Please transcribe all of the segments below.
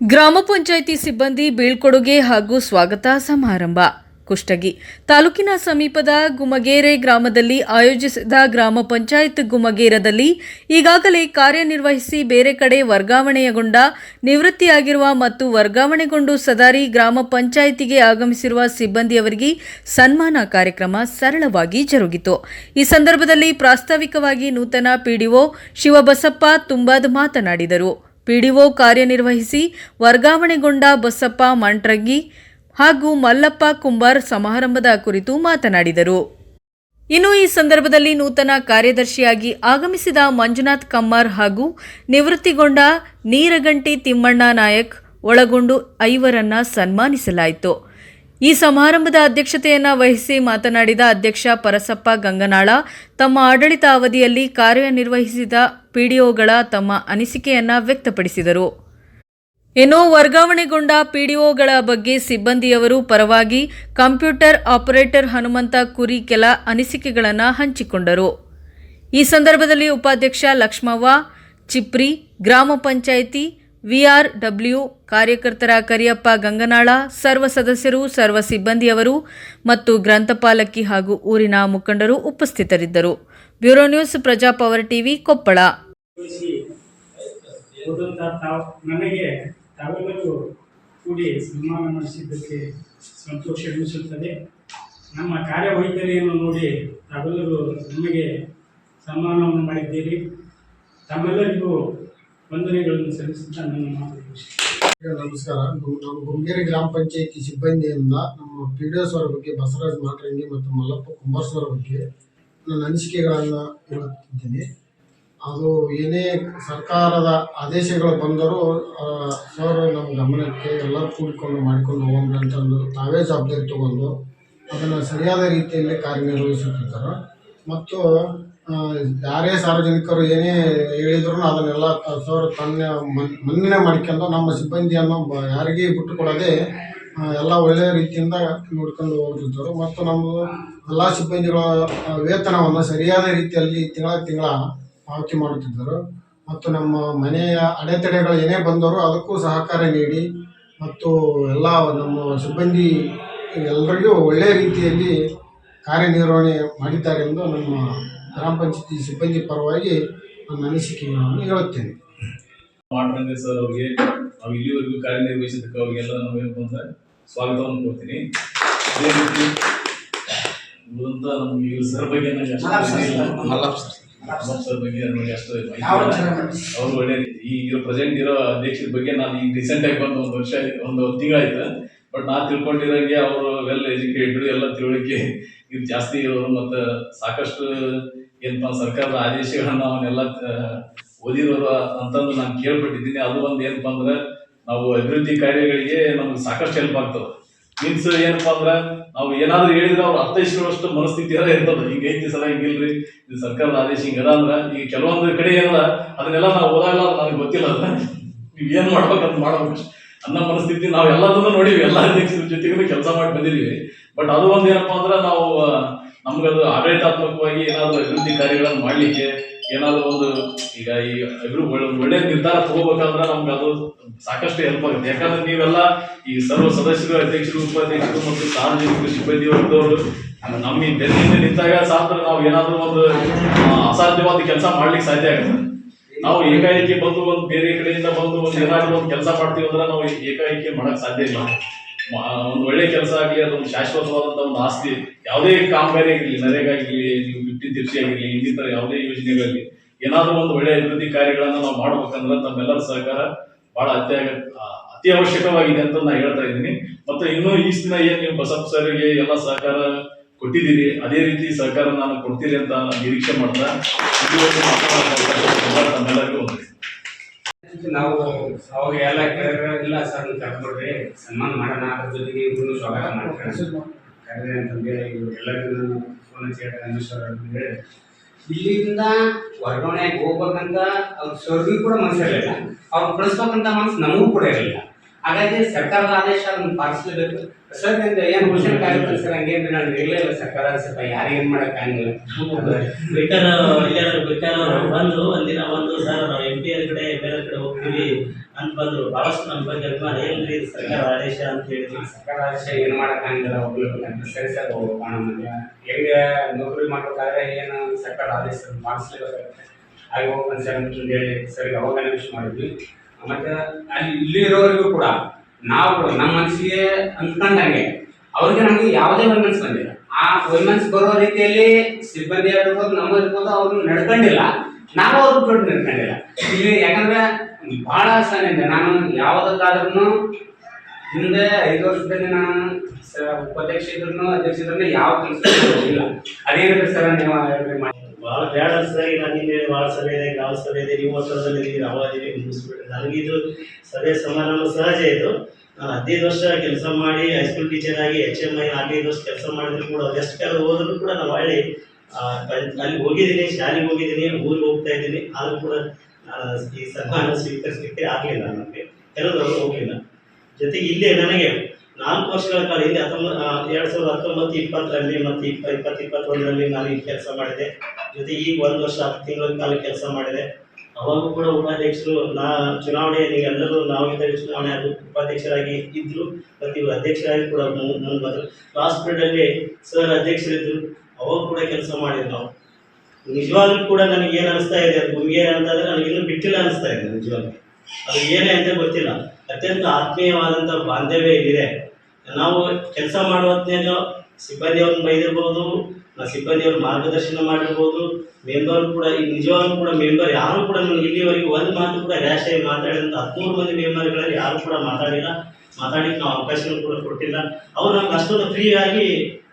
ಗ್ರಾಮ ಪಂಚಾಯಿತಿ ಸಿಬ್ಬಂದಿ ಬೀಳ್ಕೊಡುಗೆ ಹಾಗೂ ಸ್ವಾಗತ ಸಮಾರಂಭ. ಕುಷ್ಟಗಿ ತಾಲೂಕಿನ ಸಮೀಪದ ಗುಮಗೇರೆ ಗ್ರಾಮದಲ್ಲಿ ಆಯೋಜಿಸಿದ ಗ್ರಾಮ ಪಂಚಾಯತ್ ಗುಮಗೇರದಲ್ಲಿ ಈಗಾಗಲೇ ಕಾರ್ಯನಿರ್ವಹಿಸಿ ಬೇರೆ ಕಡೆ ವರ್ಗಾವಣೆಯಗೊಂಡ ನಿವೃತ್ತಿಯಾಗಿರುವ ಮತ್ತು ವರ್ಗಾವಣೆಗೊಂಡು ಸದಾರಿ ಗ್ರಾಮ ಪಂಚಾಯಿತಿಗೆ ಆಗಮಿಸಿರುವ ಸಿಬ್ಬಂದಿಯವರಿಗೆ ಸನ್ಮಾನ ಕಾರ್ಯಕ್ರಮ ಸರಳವಾಗಿ ಜರುಗಿತು. ಈ ಸಂದರ್ಭದಲ್ಲಿ ಪ್ರಾಸ್ತಾವಿಕವಾಗಿ ನೂತನ ಪಿಡಿಒ ಶಿವಬಸಪ್ಪ ತುಂಬಾದ್ ಮಾತನಾಡಿದರು. ಪಿಡಿಒ ಕಾರ್ಯನಿರ್ವಹಿಸಿ ವರ್ಗಾವಣೆಗೊಂಡ ಬಸಪ್ಪ ಮಂಟ್ರಗ್ಗಿ ಹಾಗೂ ಮಲ್ಲಪ್ಪ ಕುಂಬಾರ್ ಸಮಾರಂಭದ ಕುರಿತು ಮಾತನಾಡಿದರು. ಇನ್ನು ಈ ಸಂದರ್ಭದಲ್ಲಿ ನೂತನ ಕಾರ್ಯದರ್ಶಿಯಾಗಿ ಆಗಮಿಸಿದ ಮಂಜುನಾಥ್ ಕಮ್ಮಾರ್ ಹಾಗೂ ನಿವೃತ್ತಿಗೊಂಡ ನೀರಗಂಟಿ ತಿಮ್ಮಣ್ಣ ನಾಯಕ್ ಒಳಗೊಂಡು ಐವರನ್ನ ಸನ್ಮಾನಿಸಲಾಯಿತು. ಈ ಸಮಾರಂಭದ ಅಧ್ಯಕ್ಷತೆಯನ್ನು ವಹಿಸಿ ಮಾತನಾಡಿದ ಅಧ್ಯಕ್ಷ ಪರಸಪ್ಪ ಗಂಗನಾಳ, ತಮ್ಮ ಆಡಳಿತ ಅವಧಿಯಲ್ಲಿ ಕಾರ್ಯನಿರ್ವಹಿಸಿದ ಪಿಡಿಒಗಳ ತಮ್ಮ ಅನಿಸಿಕೆಯನ್ನು ವ್ಯಕ್ತಪಡಿಸಿದರು. ಇನ್ನು ವರ್ಗಾವಣೆಗೊಂಡ ಪಿಡಿಒಗಳ ಬಗ್ಗೆ ಸಿಬ್ಬಂದಿಯವರು ಪರವಾಗಿ ಕಂಪ್ಯೂಟರ್ ಆಪರೇಟರ್ ಹನುಮಂತ ಕುರಿ ಕೆಲ ಅನಿಸಿಕೆಗಳನ್ನು ಹಂಚಿಕೊಂಡರು. ಈ ಸಂದರ್ಭದಲ್ಲಿ ಉಪಾಧ್ಯಕ್ಷ ಲಕ್ಷ್ಮವ್ವ, ಚಿಪ್ರಿ, ಗ್ರಾಮ ಪಂಚಾಯಿತಿ ವಿಆರ್ಡಬ್ಲ್ಯೂ ಕಾರ್ಯಕರ್ತರ ಕರಿಯಪ್ಪ ಗಂಗನಾಳ, ಸರ್ವ ಸದಸ್ಯರು, ಸರ್ವ ಸಿಬ್ಬಂದಿಯವರು ಮತ್ತು ಗ್ರಂಥಪಾಲಕಿ ಹಾಗೂ ಊರಿನ ಮುಖಂಡರು ಉಪಸ್ಥಿತರಿದ್ದರು. Bureau news, Praja power TV, Koppal. ನನಗೆ ತಾವೆಲ್ಲರೂ ಕೂಡಿ ಸನ್ಮಾನ ಮಾಡಿಸಿದ್ದಕ್ಕೆ ಸಂತೋಷ ಎನಿಸುತ್ತದೆ. ನಮ್ಮ ಕಾರ್ಯವೈಖರಿಯನ್ನು ನೋಡಿ ತಾವೆಲ್ಲರೂ ನಮಗೆ ಸನ್ಮಾನವನ್ನು ಮಾಡಿದ್ದೀರಿ. ತಮ್ಮೆಲ್ಲರಿಗೂ ವಂದನೆಗಳನ್ನು ಸಲ್ಲಿಸುತ್ತಾ ನನ್ನ ಮಾತು. ನಮಸ್ಕಾರ. ನಮ್ಮ ಗುಂಗೇರಿ ಗ್ರಾಮ ಪಂಚಾಯತಿ ಸಿಬ್ಬಂದಿಯಿಂದ ನಮ್ಮ ಪಿ ಡಿ ಅವರ ಬಗ್ಗೆ ಬಸವರಾಜ್ ಮಾಟ್ರಂಗಿ ಮತ್ತು ಮಲ್ಲಪ್ಪ ಕುಂಬಾರ್ಸವರ ಬಗ್ಗೆ ನನ್ನ ಅನಿಸಿಕೆಗಳನ್ನು ಹೇಳುತ್ತಿದ್ದೇನೆ. ಅದು ಏನೇ ಸರ್ಕಾರದ ಆದೇಶಗಳು ಬಂದರೂ ಸರ್, ನಮ್ಮ ಗಮನಕ್ಕೆ ಎಲ್ಲರೂ ಕೂಡಿಕೊಂಡು ಮಾಡಿಕೊಂಡು ಹೋಗೋಣ ಅಂತಂದು ತಾವೇ ಜವಾಬ್ದಾರಿ ತಗೊಂಡು ಅದನ್ನು ಸರಿಯಾದ ರೀತಿಯಲ್ಲಿ ಕಾರ್ಯನಿರ್ವಹಿಸುತ್ತಿದ್ದರು. ಮತ್ತು ಯಾರೇ ಸಾರ್ವಜನಿಕರು ಏನೇ ಹೇಳಿದ್ರು ಅದನ್ನೆಲ್ಲ ಸರ್ ತನ್ನ ಮನ್- ಮನ್ನಣೆ ಮಾಡ್ಕೊಂಡು ನಮ್ಮ ಸಿಬ್ಬಂದಿಯನ್ನು ಯಾರಿಗೂ ಬಿಟ್ಟು ಕೊಡದೆ ಎಲ್ಲ ಒಳ್ಳೆಯ ರೀತಿಯಿಂದ ನೋಡ್ಕೊಂಡು ಹೋಗುತ್ತಿದ್ದರು ಮತ್ತು ನಮ್ಮ ಎಲ್ಲ ಸಿಬ್ಬಂದಿಗಳ ವೇತನವನ್ನು ಸರಿಯಾದ ರೀತಿಯಲ್ಲಿ ತಿಂಗಳ ತಿಂಗಳ ಪಾವತಿ ಮಾಡುತ್ತಿದ್ದರು. ಮತ್ತು ನಮ್ಮ ಮನೆಯ ಅಡೆತಡೆಗಳು ಏನೇ ಬಂದರೂ ಅದಕ್ಕೂ ಸಹಕಾರ ನೀಡಿ, ಮತ್ತು ಎಲ್ಲ ನಮ್ಮ ಸಿಬ್ಬಂದಿ ಎಲ್ಲರಿಗೂ ಒಳ್ಳೆಯ ರೀತಿಯಲ್ಲಿ ಕಾರ್ಯನಿರ್ವಹಣೆ ಮಾಡಿದ್ದಾರೆ ಎಂದು ನಮ್ಮ ಗ್ರಾಮ ಪಂಚಾಯತಿ ಸಿಬ್ಬಂದಿ ಪರವಾಗಿ ನನ್ನ ನಾನು ಹೇಳುತ್ತೇನೆ. ಮಾಡ್ರಂಗೆ ಸರ್ ಅವ್ರಿಗೆ ನಾವು ಇಲ್ಲಿವರೆಗೂ ಕಾರ್ಯನಿರ್ವಹಿಸಿದ್ದಕ್ಕೆ ಅವರಿಗೆಲ್ಲ ನಾವು ಏನಪ್ಪ ಅಂದ್ರೆ ಸ್ವಾಗತವನ್ನು ಕೊಡ್ತೀನಿ. ಅದೇ ರೀತಿ ಉಳಿದಂತ ನಮ್ಗೆ ಇವ್ರ ಸರ್ ಬಗ್ಗೆ ನನಗೆ ಅಷ್ಟು ಸರ್. ಬಗ್ಗೆ ನನಗೆ ಅಷ್ಟು. ಅವ್ರು ಒಳ್ಳೆ ಈ ಪ್ರೆಸೆಂಟ್ ಇರೋ ಅಧ್ಯಕ್ಷರ ಬಗ್ಗೆ ನಾನು ಈಗ ರೀಸೆಂಟ್ ಆಗಿ ಬಂದು ಒಂದು ವರ್ಷ ಒಂದು ತಿಂಗಳಾಯ್ತು ಬಟ್ ನಾ ತಿಳ್ಕೊಂಡಿರೋಂಗೆ ಅವರು ವೆಲ್ ಎಜುಕೇಟೆಡ್ ಎಲ್ಲ ತಿಳುವಳಿಕೆ ಇದು ಜಾಸ್ತಿ ಇರೋರು ಮತ್ತು ಸಾಕಷ್ಟು ಏನಪ್ಪ ಸರ್ಕಾರದ ಆದೇಶಗಳನ್ನ ಅವನ್ನೆಲ್ಲ ಓದಿರೋರು ಅಂತಂದು ನಾನು ಕೇಳ್ಪಟ್ಟಿದ್ದೀನಿ. ಅದು ಒಂದು ಏನಪ್ಪ ಅಂದ್ರೆ, ನಾವು ಅಭಿವೃದ್ಧಿ ಕಾರ್ಯಗಳಿಗೆ ನಮ್ಗೆ ಸಾಕಷ್ಟು ಹೆಲ್ಪ್ ಆಗ್ತದೆ. ಮೀನ್ಸ್ ಏನಪ್ಪಾ ಅಂದ್ರೆ, ನಾವು ಏನಾದ್ರು ಹೇಳಿದ್ರೆ ಅವ್ರು ಅರ್ಥೈಸ್ಕೊಳ್ಳೋಷ್ಟು ಮನಸ್ಥಿತಿ ಎಲ್ಲ ಇರ್ತದೆ. ಹಿಂಗೆ ಐತಿ ಸಲ ಹಿಂಗಿಲ್ರಿ ಇದು ಸರ್ಕಾರದ ಆದೇಶ ಹಿಂಗದ ಅಂದ್ರೆ, ಈಗ ಕೆಲವೊಂದು ಕಡೆ ಏನಲ್ಲ ಅದನ್ನೆಲ್ಲ ನಾವು ಓದಾಗಲ್ಲ ನನಗೆ ಗೊತ್ತಿಲ್ಲ ಅದ ನೀವು ಏನ್ ಮಾಡ್ಬೇಕಂತ ಮಾಡ್ಬೇಕು ಅನ್ನೋ ಮನಸ್ಥಿತಿ ನಾವು ಎಲ್ಲದನ್ನು ನೋಡಿವಿ. ಎಲ್ಲ ಅಧ್ಯಕ್ಷರ ಜೊತೆಗೂ ಕೆಲಸ ಮಾಡಿ ಬಂದಿದೀವಿ. ಬಟ್ ಅದು ಒಂದು ಏನಪ್ಪಾ ಅಂದ್ರೆ, ನಾವು ನಮ್ಗದು ಆಡಳಿತಾತ್ಮಕವಾಗಿ ಏನಾದ್ರು ಅಭಿವೃದ್ಧಿ ಕಾರ್ಯಗಳನ್ನು ಮಾಡ್ಲಿಕ್ಕೆ ಏನಾದ್ರು ಒಂದು ಈಗ ಈ ಅಭಿವೃದ್ಧಿ ಒಳ್ಳೆ ಒಳ್ಳೆ ನಿರ್ಧಾರ ತಗೋಬೇಕಂದ್ರೆ ನಮ್ಗೆ ಅದು ಸಾಕಷ್ಟು ಹೆಲ್ಪ್ ಆಗುತ್ತೆ. ಯಾಕಂದ್ರೆ ನೀವೆಲ್ಲ ಈ ಸರ್ವ ಸದಸ್ಯರು, ಅಧ್ಯಕ್ಷರು, ಉಪಾಧ್ಯಕ್ಷರು ಮತ್ತು ಸಾರ್ವಜನಿಕರು ಸಿಬ್ಬಂದಿ ವರ್ಗದವರು ನಮ್ಮ ಈ ಬೆನ್ನಿಂದ ನಿಂತಾಗ ಸಾತ್ರ ನಾವು ಏನಾದ್ರೂ ಒಂದು ಅಸಾಧ್ಯವಾದ ಕೆಲಸ ಮಾಡ್ಲಿಕ್ಕೆ ಸಾಧ್ಯ ಆಗುತ್ತೆ. ನಾವು ಏಕಾಏಕಿ ಬಂದು ಒಂದು ಬೇರೆ ಕಡೆಯಿಂದ ಬಂದು ಒಂದು ಏನಾದ್ರು ಒಂದು ಕೆಲಸ ಮಾಡ್ತೀವಿ ಅಂದ್ರೆ ನಾವು ಏಕಾಏಕಿ ಮಾಡಕ್ ಸಾಧ್ಯ ಇಲ್ಲ. ಒಂದು ಒಳ್ಳೆ ಕೆಲಸ ಆಗಲಿ ಅದೊಂದು ಶಾಶ್ವತವಾದಂತ ಒಂದು ಆಸ್ತಿ ಯಾವುದೇ ಕಾಮಗಾರಿ ಆಗಿರಲಿ ನರೇಗಾ ಆಗಿರಲಿ ನೀವು ಫಿಫ್ಟೀನ್ ತಿರ್ಸಿ ಆಗಿರಲಿ ಇನ್ನಿತರ ಯಾವುದೇ ಯೋಜನೆಗಳಲ್ಲಿ ಏನಾದರೂ ಒಂದು ಒಳ್ಳೆ ಅಭಿವೃದ್ಧಿ ಕಾರ್ಯಗಳನ್ನು ನಾವು ಮಾಡ್ಬೇಕಂದ್ರೆ ತಮ್ಮೆಲ್ಲರ ಸಹಕಾರ ಬಹಳ ಅತ್ಯಾಗ ಅತಿ ಅವಶ್ಯಕವಾಗಿದೆ ಅಂತ ನಾನು ಹೇಳ್ತಾ ಇದ್ದೀನಿ ಮತ್ತೆ ಇನ್ನೂ ದಿನ ಏನ್ ನೀವು ಬಸಪ್ಪ ಸರ್ಗೆ ಎಲ್ಲ ಸಹಕಾರ ಕೊಟ್ಟಿದ್ದೀರಿ, ಅದೇ ರೀತಿ ಸಹಕಾರ ನಾನು ಕೊಡ್ತೀರಿ ಅಂತ ನಿರೀಕ್ಷೆ ಮಾಡ್ತಾ ತಮ್ಮೆಲ್ಲರಿಗೂ. ನಾವು ಅವಾಗ ಎಲ್ಲ ಕೇಳಿದ್ರೆ ಇಲ್ಲ ಸರ್, ನೀವು ಕರ್ಕೊಡ್ರಿ ಸನ್ಮಾನ ಮಾಡೋಣ, ಅದ್ರ ಜೊತೆಗೆ ಇವ್ರನ್ನು ಸ್ವಾಗತ ಮಾಡ್ತಾರೆ. ಕರೆದ್ರೆ ಇವ್ರು ಎಲ್ಲರಿಗೂ ಫೋನ್ ಹಚ್ಚಿ ಹೇಳ್ತಾರೆ ಅನುಶ್ವರ ಅಂತ ಹೇಳಿ. ಇಲ್ಲಿಂದ ವರ್ಗಾವಣೆ ಹೋಗ್ಬೇಕಂತ ಅವ್ರ ಸ್ವರ್ಗಿ ಕೂಡ ಮನಸ್ಸಿರಲಿಲ್ಲ ಅವ್ರು ಕಳಿಸ್ಬೇಕಂತ ಮನಸ್ಸು ನಮಗೂ ಕೂಡ ಇರಲಿಲ್ಲ. ಹಾಗಾಗಿ ಸರ್ಕಾರದ ಆದೇಶ ಅದನ್ನ ಪಾಲಿಸಲೇಬೇಕು. ಸರ್ ನಿಮ್ದು ಏನು ಕ್ವಶನ್ ಕಾರ್ಯಕ್ರಮ ಸರ್? ಹಂಗೇನ್ರಿ ನಾನು ಇರಲಿಲ್ಲ ಸರ್ಕಾರ ಸ್ವಲ್ಪ ಯಾರಿಗೆ ಏನ್ ಮಾಡಕ್ ಆಗಿಲ್ಲ ಬಿಟ್ಟರ ಎಲ್ಲಾರು ಬೇಕಾದ್ರೆ ಬಂದು ಒಂದಿನ ಒಂದು ಸರ್ ನಾವು ಎಂ ಪಿ ಅವ್ರ ಕಡೆ ಬೇರೆ ಕಡೆ ಹೋಗ್ತೀವಿ ಅಂತ ಬಂದ್ರು. ಬಹಳಷ್ಟು ನಮ್ಮ ಬಗ್ಗೆ ಅಭಿಮಾನ. ಏನ್ರಿ ಸರ್ಕಾರ ಆದೇಶ ಅಂತ ಹೇಳಿದ್ವಿ ಸರ್ಕಾರ ಆದೇಶ ಏನು ಮಾಡಕ್ ಆಗಿಲ್ಲ ಅಂತ. ಸರಿ ಸರ್ ಹೋಗೋಣ ಹೆಂಗೆ ನೌಕರಿ ಮಾಡ್ಬೇಕಾದ್ರೆ ಏನು ಸರ್ಕಾರ ಆದೇಶ ಮಾಡಿಸ್ಲೇಬೇಕಾಗುತ್ತೆ ಹಾಗೆ ಹೋಗ್ಬಂದು ಸರ್ ಅಂತ ಹೇಳಿ ಸರಿ ಅವಾಗ ಮಾಡಿದ್ವಿ. ಮತ್ತೆ ಅಲ್ಲಿ ಇಲ್ಲಿ ಇರೋರಿಗೂ ಕೂಡ ನಾವು ನಮ್ಮ ಮನಸ್ಸಿಗೆ ಅಂದ್ಕೊಂಡಂಗೆ ಅವ್ರಿಗೆ ನಮಗೆ ಯಾವುದೇ ವೈಮೆನ್ಸ್ ಬಂದಿಲ್ಲ. ಆ ವೈಮೆನ್ಸ್ ಬರೋ ರೀತಿಯಲ್ಲಿ ಸಿಬ್ಬಂದಿ ಆಗಿರ್ಬೋದು, ನಮ್ಮ ಇರ್ಬೋದು ಅವ್ರು ನಡ್ಕೊಂಡಿಲ್ಲ. ನಾವು ಅವ್ರ ದೊಡ್ಡ ನಡ್ಕೊಂಡಿಲ್ಲ. ಇಲ್ಲಿ ಯಾಕಂದ್ರೆ ಬಹಳ ಸಣ್ಣ ನಾನು ಯಾವುದಕ್ಕಾದ್ರೂ ಹಿಂದೆ ಐದು ವರ್ಷದಲ್ಲಿ ನಾನು ಉಪಾಧ್ಯಕ್ಷ ಇದ್ರು ಅಧ್ಯಕ್ಷ ಇದ್ರು ಯಾವ ಕೆಲಸ ಇಲ್ಲ. ಸರ್, ನೀವು ಮಾಡಿ. ಭಾಳ ಬೇಡ ಸರಿ ನಾನು ಹಿಂದೆ ಭಾಳ ಸಭೆ ಇದೆ ಗ್ರಾಮ ಸಭೆ ಇದೆ. ನೀವು ಅವಾಗ ಅದೀವಿ ಮುಗಿಸ್ಬಿಟ್ರೆ. ನನಗಿದು ಸಭೆ ಸಮಾರಂಭ ಸಹಜ ಇದು. ಹದಿನೈದು ವರ್ಷ ಕೆಲಸ ಮಾಡಿ ಹೈಸ್ಕೂಲ್ ಟೀಚರ್ ಆಗಿ ಎಚ್ ಎಂ ಐ ನಾಲ್ಕೈದು ವರ್ಷ ಕೆಲಸ ಮಾಡಿದ್ರು ಕೂಡ ಎಷ್ಟು ಕಾಲ ಹೋದ್ರು ಕೂಡ ನಾವು ಒಳ್ಳೆ ಆ, ಅಲ್ಲಿ ಹೋಗಿದ್ದೀನಿ ಶಾಲೆಗೆ ಹೋಗಿದ್ದೀನಿ ಊರಿಗೆ ಹೋಗ್ತಾ ಇದ್ದೀನಿ. ಆದರೂ ಕೂಡ ಈ ಸನ್ಮಾನ ಸ್ವೀಕರಿಸಲಿಕ್ಕೆ ಆಗಲಿಲ್ಲ ನನಗೆ ಕೆಲವರು ಹೋಗಲಿಲ್ಲ. ಜೊತೆಗೆ ಇಲ್ಲೇ ನನಗೆ ನಾಲ್ಕು ವರ್ಷಗಳ ಕಾಲ ಇಲ್ಲಿ ಹತ್ತೊಂಬತ್ತು ಎರಡು ಸಾವಿರದ ಹತ್ತೊಂಬತ್ತು ಇಪ್ಪತ್ತರಲ್ಲಿ ಮತ್ತು ಇಪ್ಪ ಇಪ್ಪತ್ತು ಇಪ್ಪತ್ತೊಂದರಲ್ಲಿ ನಾನು ಈ ಕೆಲಸ ಮಾಡಿದೆ. ಜೊತೆ ಈಗ ಒಂದು ವರ್ಷ, ಹತ್ತು ತಿಂಗಳ ಕಾಲ ಕೆಲಸ ಮಾಡಿದೆ. ಅವಾಗೂ ಕೂಡ ಉಪಾಧ್ಯಕ್ಷರು, ನಾ ಚುನಾವಣೆ ನೀವೆಲ್ಲರೂ ನಾವು ಇದ್ದಾಗ ಚುನಾವಣೆ ಅದು ಉಪಾಧ್ಯಕ್ಷರಾಗಿ ಇದ್ದರು ಮತ್ತು ಇವರು ಅಧ್ಯಕ್ಷರಾಗಿ ಕೂಡ ನನ್ನ ಮುಂದೆ ಬಂದರು. ಲಾಸ್ಟ್ ಪೀರಿಯಡಲ್ಲಿ ಸರ್ ಅಧ್ಯಕ್ಷರಿದ್ರು, ಅವಾಗ ಕೂಡ ಕೆಲಸ ಮಾಡಿದ್ರು ನಾವು. ನಿಜವಾಗ್ಲೂ ಕೂಡ ನನಗೆ ಏನು ಅನಿಸ್ತಾ ಇದೆ ಗುಮ್ಗೇರಿ ಅಂತಂದ್ರೆ ನನಗೆ ಇನ್ನೂ ಬಿಟ್ಟಿಲ್ಲ ಅನಿಸ್ತಾ ಇದೆ, ನಿಜವಾಗ್ಲೂ. ಅದು ಏನೇ ಅಂತ ಗೊತ್ತಿಲ್ಲ. ಅತ್ಯಂತ ಆತ್ಮೀಯವಾದಂಥ ಬಾಂಧವ್ಯ ಇಲ್ಲಿದೆ. ನಾವು ಕೆಲಸ ಮಾಡುವ ಸಿಬ್ಬಂದಿ ಅವ್ರನ್ನ ಬೈದಿರ್ಬೋದು ಸಿಬ್ಬಂದಿಯವ್ರ ಮಾರ್ಗದರ್ಶನ ಮಾಡಿರ್ಬೋದು. ಮೆಂಬರ್ ಕೂಡ, ಈ ನಿಜವಾಗ್ಲೂ ಕೂಡ ಮೆಂಬರ್ ಯಾರು ಕೂಡ ನನಗೆ ಇಲ್ಲಿವರೆಗೆ ಒಂದು ಮಾತು ಕೂಡ ರ್ಯಾಶ್ ಆಗಿ ಮಾತಾಡಿದಂಥ ಹದಿಮೂರು ಮಂದಿ ಮೆಂಬರ್ಗಳಲ್ಲಿ ಯಾರು ಕೂಡ ಮಾತಾಡಿಲ್ಲ. ಮಾತಾಡಲಿಕ್ಕೆ ನಾವು ಅವಕಾಶನೂ ಕೂಡ ಕೊಟ್ಟಿಲ್ಲ. ಅವ್ರು ನಮ್ಗೆ ಅಷ್ಟೊಂದು ಫ್ರೀ ಆಗಿ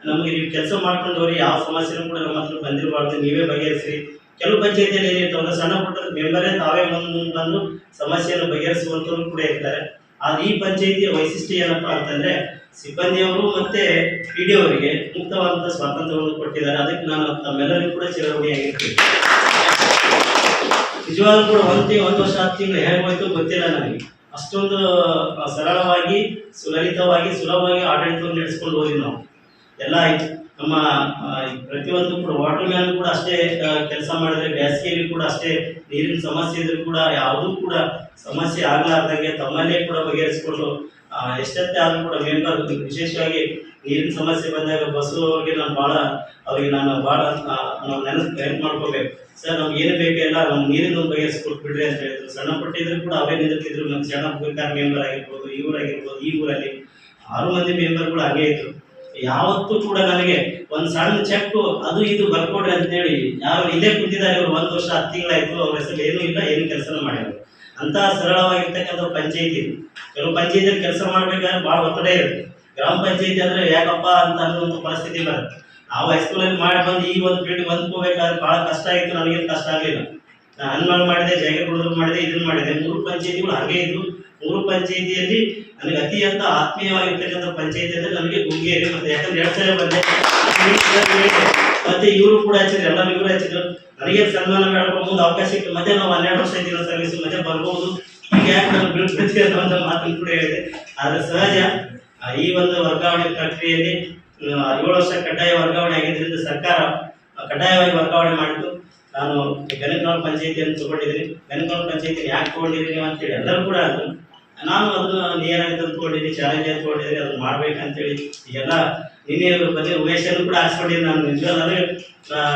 ನಮಗೆ ನೀವು ಕೆಲಸ ಮಾಡ್ಕೊಂಡವ್ರಿಗೆ ಯಾವ ಸಮಸ್ಯೆನೂ ಕೂಡ ನಮ್ಮ ಹತ್ರ ಬಂದಿರಬಾರ್ದು. ನೀವೇ ಬಗೆಹರಿಸಿ ಕೆಲವು ಪಂಚಾಯತಿಯಲ್ಲಿ ಏನಿರ್ತಾವಲ್ಲ ಸಣ್ಣ ಪುಟ್ಟ ಮೆಂಬರೇ ತಾವೇ ಬಂದು ಬಂದು ಸಮಸ್ಯೆಯನ್ನು ಬಗೆಹರಿಸುವಂಥವ್ರು ಕೂಡ ಇರ್ತಾರೆ. ಆದ್ರೆ ಈ ಪಂಚಾಯಿತಿಯ ವೈಶಿಷ್ಟ್ಯ ಏನಪ್ಪ ಅಂತಂದ್ರೆ ಸಿಬ್ಬಂದಿಯವರು ಮತ್ತೆ ಅವರಿಗೆ ಮುಕ್ತವಾದಂಥ ಸ್ವಾತಂತ್ರ್ಯವನ್ನು ಕೊಟ್ಟಿದ್ದಾರೆ. ಅದಕ್ಕೆ ನಾನು ತಮ್ಮೆಲ್ಲರಿಗೂ ಕೂಡ ಚಿರಋಣಿಯಾಗಿರ್ತೀನಿ ನಿಜವಾಗ್ಲೂ ಕೂಡ ಒಂದು ತಿಂಗಳು ಒಂದು ವರ್ಷ ಹತ್ತು ತಿಂಗಳು ಹೇಗೆ ಹೋಯ್ತು ಗೊತ್ತಿಲ್ಲ ನನಗೆ. ಅಷ್ಟೊಂದು ಸರಳವಾಗಿ, ಸುಲಲಿತವಾಗಿ, ಸುಲಭವಾಗಿ ಆಡಳಿತವನ್ನು ನಡೆಸ್ಕೊಂಡು ಹೋದ್ವಿ ನಾವು. ಎಲ್ಲ ಆಯ್ತು. ನಮ್ಮ ಪ್ರತಿಯೊಂದು ಕೂಡ ವಾಟರ್ ಮ್ಯಾನ್ ಕೂಡ ಅಷ್ಟೇ ಕೆಲಸ ಮಾಡಿದ್ರೆ, ಬೇಸಿಗೆಯಲ್ಲಿ ಕೂಡ ಅಷ್ಟೇ ನೀರಿನ ಸಮಸ್ಯೆ ಇದ್ರೂ ಕೂಡ ಯಾವುದೂ ಕೂಡ ಸಮಸ್ಯೆ ಆಗಲಾರ್ದಂಗೆ ತಮ್ಮಲ್ಲೇ ಕೂಡ ಬಗೆಹರಿಸಿಕೊಂಡು ಎಷ್ಟೊತ್ತೇ ಆದ್ರೂ ಕೂಡ ಮೆಂಬರ್ ವಿಶೇಷವಾಗಿ ನೀರಿನ ಸಮಸ್ಯೆ ಬಂದಾಗ ಬಸ್ಸು ಅವ್ರಿಗೆ ನಾನು ಭಾಳ, ಅವ್ರಿಗೆ ನಾನು ಭಾಳ ನಾವು ನೆನಪು ನೆನಪು ಮಾಡ್ಕೋಬೇಕು. ಸರ್, ನಮ್ಗೆ ಏನು ಬೇಕೆಲ್ಲ ನಮ್ಮ ನೀರಿನ ಬಗೆಹರಿಸ್ಕೊಟ್ಬಿಡ್ರಿ ಅಂತ ಹೇಳಿದ್ರು. ಸಣ್ಣ ಪಟ್ಟಿದ್ರು ಕೂಡ ಅವೇ ನಿಂತಿದ್ರು ನಮ್ಮ ಸಣ್ಣ ಮೇಂಬರ್ ಮೆಂಬರ್ ಆಗಿರ್ಬೋದು ಇವರಾಗಿರ್ಬೋದು ಈ ಊರಲ್ಲಿ ಆರು ಮಂದಿ ಮೆಂಬರ್ಗಳು ಹಾಗೆ ಇದ್ರು. ಯಾವತ್ತೂ ಕೂಡ ನನಗೆ ಒಂದು ಸಣ್ಣ ಚೆಕ್ ಅದು ಇದು ಬರ್ಕೊಡ್ರಿ ಅಂತೇಳಿ ಯಾರು ಇಲ್ಲೇ ಕೂತಿದ್ದಾರೆ ಇವರು ಒಂದು ವರ್ಷ, ಹತ್ತು ತಿಂಗಳಾಯ್ತು, ಅವ್ರ ಹೆಸರು ಏನೂ ಇಲ್ಲ, ಏನು ಕೆಲಸನ ಮಾಡಿದ್ರು ಅಂತ ಸರಳವಾಗಿರ್ತಕ್ಕಂಥ ಪಂಚಾಯತಿ. ಕೆಲವು ಪಂಚಾಯತಿಯಲ್ಲಿ ಕೆಲಸ ಮಾಡ್ಬೇಕಾದ್ರೆ ಭಾಳ ಒತ್ತಡ ಇರುತ್ತೆ. ಗ್ರಾಮ ಪಂಚಾಯತಿ ಅಂದ್ರೆ ಯಾಕಪ್ಪ ಅಂತ ಅನ್ನುವಂಥ ಪರಿಸ್ಥಿತಿ ಬರುತ್ತೆ. ನಾವು ಹೈಸ್ಕೂಲಲ್ಲಿ ಮಾಡಿ ಬಂದು ಈ ಒಂದು ಫೀಲ್ಡ್ ಹೊಂದ್ಕೋಬೇಕಾದ್ರೆ ಭಾಳ ಕಷ್ಟ ಆಯಿತು, ನನಗೇನು ಕಷ್ಟ ಆಗಲಿಲ್ಲ. ನಾನು ಅನ್ಮಾಲ್ ಮಾಡಿದೆ ಜೈಗೆ ಕುಡಿದ್ರು ಮಾಡಿದೆ, ಇದನ್ನ ಮಾಡಿದೆ. ಮೂರು ಪಂಚಾಯತಿಗಳು ಹಾಗೆ ಇದ್ವು. ಮೂರು ಪಂಚಾಯಿತಿಯಲ್ಲಿ ನನಗೆ ಅತಿ ಅಂತ ಆತ್ಮೀಯವಾಗಿರ್ತಕ್ಕಂಥ ಪಂಚಾಯಿತಿ ಅಂದ್ರೆ ನನಗೆ ಗುಂಗೇರಿ ಮತ್ತೆ ಯಾಕಂದ್ರೆ ಎರಡು ಸಲ ಬಂದೆ. ಮತ್ತೆ ಇವರು ಕೂಡ ಹಚ್ಚಿದ್ರು, ಎಲ್ಲ ಇವರು ಹಚ್ಚಿದ್ರು. ನನಗೆ ಸನ್ಮಾನ ಮಾಡ್ಕೊಂಡು ಮುಂದೆ ಅವಕಾಶ ಇತ್ತು. ಮತ್ತೆ ನಾವು ಹನ್ನೆರಡು ವರ್ಷ ಇದ್ದೀರೋ ಸರ್ವಿಸ್ ಮತ್ತೆ ಬರ್ಬೋದು. ಈಗ ಯಾಕೆ ನಾನು ಅನ್ನೋ ಮಾತನ್ನು ಕೂಡ ಹೇಳಿದೆ. ಆದ್ರೆ ಸಹಜ ಈ ಒಂದು ವರ್ಗಾವಣೆ ಪ್ರಕ್ರಿಯೆಯಲ್ಲಿ ಏಳು ವರ್ಷ ಕಡ್ಡಾಯ ವರ್ಗಾವಣೆ ಆಗಿದ್ದರಿಂದ ಸರ್ಕಾರ ಕಡ್ಡಾಯವಾಗಿ ವರ್ಗಾವಣೆ ಮಾಡಿತು ನಾನು ಗನಕನೂರು ಪಂಚಾಯಿತಿಯನ್ನು ತಗೊಂಡಿದ್ದೀನಿ. ಗನಕನೂರು ಪಂಚಾಯಿತಿ ಯಾಕೆ ತಗೊಂಡಿದ್ದೀನಿ ಅಂತೇಳಿ ಎಲ್ಲರೂ ಕೂಡ ಅದು ನಾನು ಅದನ್ನ ನೇರಾಗಿ ಅಂದ್ಕೊಂಡಿದ್ದೀನಿ ಚಾಲೆಂಜ್ ಅಂದ್ಕೊಂಡಿದ್ದೀನಿ ಅದು ಅದನ್ನ ಮಾಡ್ಬೇಕಂತೇಳಿ ಈಗೆಲ್ಲ ನಿನ್ನೆ ಬಗ್ಗೆ ಉಮೇಶನ್ನು ಕೂಡ ಹಾಕ್ಸ್ಕೊಂಡಿದ್ದೀನಿ ನಾನು ನಿಜವಾಗ್ಲೂ ಅಂದ್ರೆ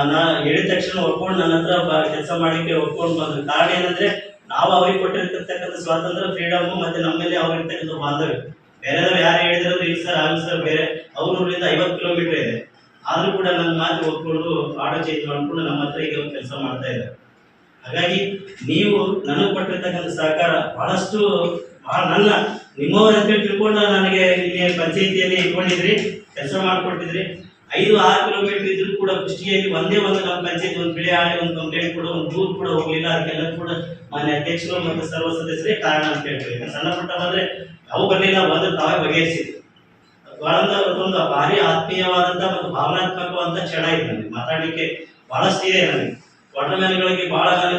ನಾ- ಹೇಳಿದ ತಕ್ಷಣ ಒಪ್ಕೊಂಡು ನನ್ನ ಹತ್ರ ಕೆಲಸ ಮಾಡಲಿಕ್ಕೆ ಒಪ್ಕೊಂಡು ಬಂದ್ರು. ಕಾರಣ ಏನಂದ್ರೆ, ನಾವು ಅವ್ರಿಗೆ ಕೊಟ್ಟಿರ್ತಕ್ಕಂಥ ಸ್ವಾತಂತ್ರ್ಯ ಫ್ರೀಡಮ್ ಮತ್ತೆ ನಮ್ಮಲ್ಲಿ ಅವ್ರಿರ್ತಕ್ಕಂಥ ಬಾಂಧವ್ಯ. ಬೇರೆದವ್ರು ಯಾರು ಹೇಳಿದ್ರು, ಇಲ್ಲಿ ಸರ್ ಆಗಲ್ಲ ಸರ್ ಬೇರೆ ಅವ್ರ ಊರಿಂದ ಐವತ್ತು ಕಿಲೋಮೀಟರ್ ಇದೆ. ಆದ್ರೂ ಕೂಡ ನನ್ನ ಮಾತು ಒಪ್ಕೊಂಡು ಆಡೋ ಚೇಂಜ್ ಮಾಡಿಕೊಂಡು ನಮ್ಮ ಹತ್ರ ಈಗ ಕೆಲಸ ಮಾಡ್ತಾ ಇದ್ದಾರೆ. ಹಾಗಾಗಿ, ನೀವು ನನಗೆ ಕೊಟ್ಟಿರ್ತಕ್ಕಂಥ ಸಹಕಾರ ಬಹಳಷ್ಟು ಬಹಳ ನನ್ನ, ನಿಮ್ಮವ್ರ ಅಂತ ತಿಳ್ಕೊಂಡು ನನಗೆ ಇಲ್ಲಿ ಪಂಚಾಯಿತಿಯಲ್ಲಿ ಇಟ್ಕೊಂಡಿದ್ರಿ, ಕೆಲಸ ಮಾಡಿಕೊಟ್ಟಿದ್ರಿ. ಐದು, ಆರು ಕಿಲೋಮೀಟರ್ ಇದ್ರೂ ಕೂಡ ಕುಷ್ಟಿಯಲ್ಲಿ ಒಂದೇ ಒಂದು ನಮ್ಮ ಪಂಚಾಯತ್, ಒಂದು ಬೆಳೆ ಆಗಿ ಒಂದು ಕಂಪ್ಲೇಂಟ್ ಕೂಡ, ಒಂದು ದೂರು ಕೂಡ ಹೋಗ್ಲಿಲ್ಲ. ಅದಕ್ಕೆಲ್ಲ ಕೂಡ ಮಾನ್ಯ ಅಧ್ಯಕ್ಷರು ಮತ್ತು ಸರ್ವ ಸದಸ್ಯರೇ ಕಾರಣ ಅಂತ ಹೇಳ್ತೀವಿ ಯಾಕಂದ್ರೆ ಸಣ್ಣ ಪುಟ್ಟ ಬಂದ್ರೆ ಅವು ಬರಲಿಲ್ಲ ಬಂದು ತಾವೇ ಬಗೆಹರಿಸಿದ್ರು. ಒಂದು ಭಾರಿ ಆತ್ಮೀಯವಾದಂತ ಮತ್ತು ಭಾವನಾತ್ಮಕವಾದಂತ ಕ್ಷಣ ಇದೆ ನನಗೆ ಮಾತಾಡಲಿಕ್ಕೆ ಬಹಳಷ್ಟು ಇದೆ ನನಗೆ ವಾಟರ್ ಬಹಳ ನಾನು